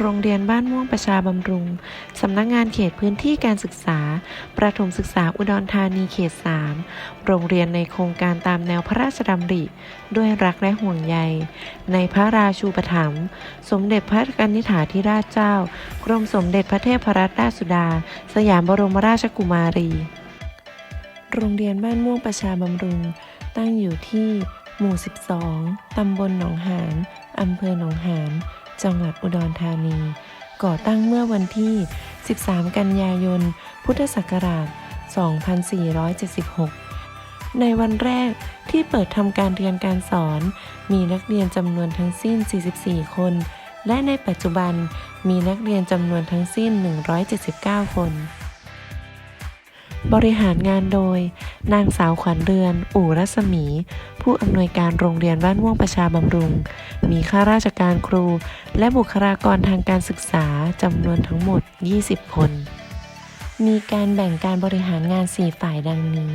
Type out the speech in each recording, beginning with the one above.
โรงเรียนบ้านม่วงประชาบำรุง สำนักงานเขตพื้นที่การศึกษา ประถมศึกษาอุดรธานีเขต 3 โรงเรียนในโครงการตามแนวพระราชดำริ ด้วยรักและห่วงใย ในพระราชูปถัมภ์สมเด็จพระกนิษฐาธิราชเจ้า กรมสมเด็จพระเทพรัตนราชสุดา สยามบรมราชกุมารี โรงเรียนบ้านม่วงประชาบำรุง ตั้งอยู่ที่ หมู่ 12 ตำบลหนองหาน อำเภอหนองหาน จังหวัดอุดรธานี ก่อตั้งเมื่อวันที่ 13 กันยายน พุทธศักราช 2476 ในวันแรกที่เปิดทำการเรียนการสอน มีนักเรียนจำนวนทั้งสิ้น 44 คน และในปัจจุบันมีนักเรียนจำนวนทั้งสิ้น 179 คน บริหารงานโดย นางสาวขวัญเรือน อู่รัศมี ผู้อำนวยการโรงเรียนบ้านม่วงประชาบำรุง มีข้าราชการครู และบุคลากรทางการศึกษาจำนวนทั้งหมด 20 คน มีการแบ่งการบริหารงาน 4 ฝ่ายดังนี้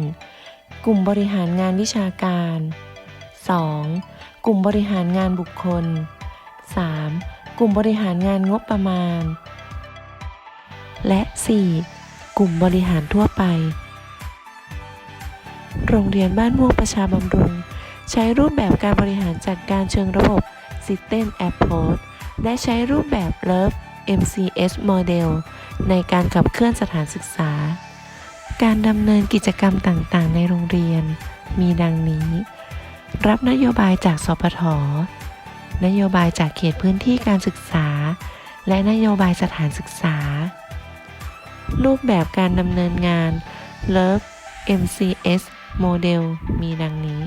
1. กลุ่มบริหารงานวิชาการ 2. กลุ่มบริหารงานบุคคล 3. กลุ่มบริหารงานงบประมาณ และ 4. กลุ่มบริหารทั่วไป โรงเรียนบ้านม่วงประชาบำรุง ใช้รูปแบบการบริหารจัดการเชิงระบบ System Approach และใช้รูปแบบ Love MCS Model ในการขับเคลื่อนสถานศึกษา การดำเนินกิจกรรมต่างๆ ในโรงเรียน มีดังนี้ รับนโยบายจากสพทนโยบายจากเขตพื้นที่การศึกษา และนโยบายสถานศึกษา รูปแบบการดำเนินงาน Love MCS Model มีดังนี้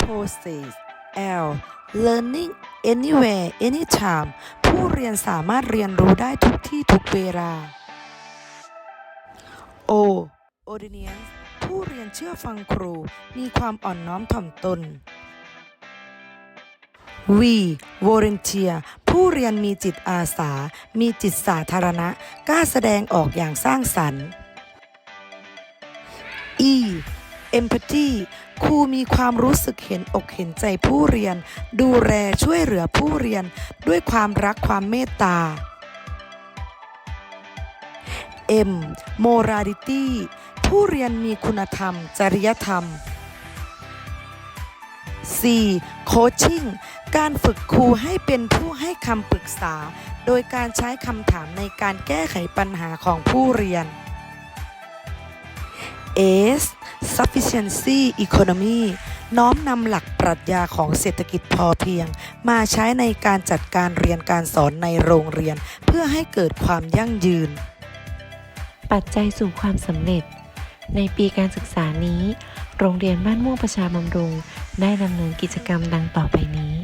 Process L Learning anywhere anytime ผู้เรียนสามารถเรียนรู้ได้ทุกที่ทุกเวลา O Obedience ผู้เรียนเชื่อฟังครูมีความอ่อนน้อมถ่อมตน V Volunteer ผู้เรียนมีจิตอาสา มีจิตสาธารณะ กล้าแสดงออกอย่างสร้างสรรค์ E Empathy ครูมีความรู้สึกเห็นอกเห็นใจผู้เรียน ดูแลช่วยเหลือผู้เรียนด้วยความรักความเมตตา M Morality ผู้เรียนมีคุณธรรม จริยธรรม C Coaching การฝึกครูให้เป็นผู้ให้คำปรึกษา โดยการใช้คำถามในการแก้ไขปัญหาของผู้เรียน S sufficiency economy น้อมนำหลักปรัชญาของเศรษฐกิจพอเพียง มาใช้ในการจัดการเรียนการสอนในโรงเรียน เพื่อให้เกิดความยั่งยืน ปัจจัยสู่ความสำเร็จ ในปีการศึกษานี้ โรงเรียนบ้านม่วงประชาบำรุง ได้ดำเนินกิจกรรมดังต่อไปนี้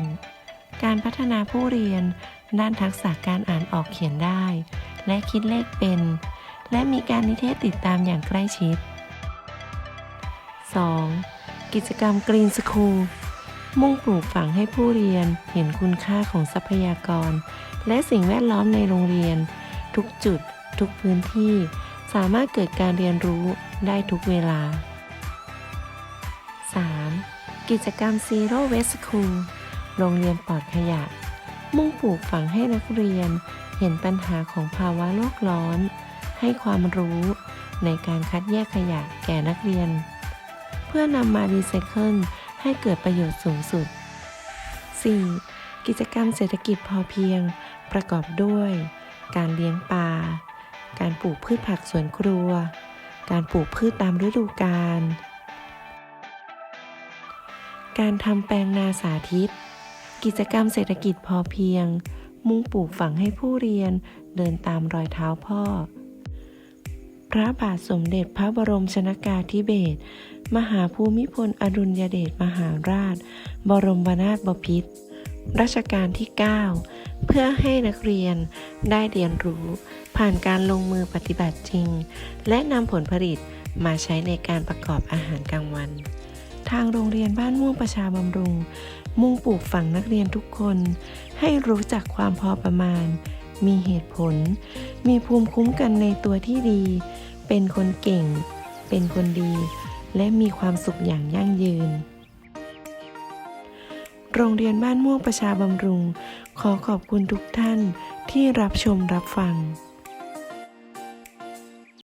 1. การพัฒนาผู้เรียน ด้านทักษะการอ่านออกเขียนได้ และคิดเลขเป็น และมีการนิเทศติดตามอย่างใกล้ชิด 2. กิจกรรม Green School มุ่งปลูกฝังให้ผู้เรียนเห็นคุณค่าของทรัพยากร และสิ่งแวดล้อมในโรงเรียน ทุกจุด ทุกพื้นที่ สามารถเกิดการเรียนรู้ได้ทุกเวลา 3. กิจกรรม Zero Waste School โรงเรียนปลอดขยะ มุ่งปลูกฝังให้นักเรียน เห็นปัญหาของภาวะโลกร้อน ให้ความรู้ในการคัดแยกขยะแก่นักเรียน เพื่อนำมารีไซเคิลให้เกิดประโยชน์สูงสุด 4. กิจกรรมเศรษฐกิจพอเพียง ประกอบด้วย การเลี้ยงปลา การปลูกพืชผักสวนครัว การปลูกพืชตามฤดูกาล การทำแปลงนาสาธิต กิจกรรมเศรษฐกิจพอเพียง มุ่งปลูกฝังให้ผู้เรียนเดินตามรอยเท้าพ่อ พระบาทสมเด็จพระบรมชนากาธิเบศร มหาภูมิพลอดุลยเดชมหาราช บรมนาถบพิตรรัชกาลที่ 9 เพื่อให้นักเรียนได้เรียนรู้ ผ่านการลงมือปฏิบัติจริง และนำผลผลิตมาใช้ในการประกอบอาหารกลางวัน ทางโรงเรียนบ้านม่วงประชาบำรุง มุ่งปลูกฝังนักเรียนทุกคน ให้รู้จักความพอประมาณ มีเหตุผล มีภูมิคุ้มกันในตัวที่ดี เป็นคนเก่ง เป็นคนดี และมีความสุขอย่างยั่งยืน โรงเรียนบ้านม่วงประชาบำรุง ขอขอบคุณทุกท่านที่รับชมรับฟัง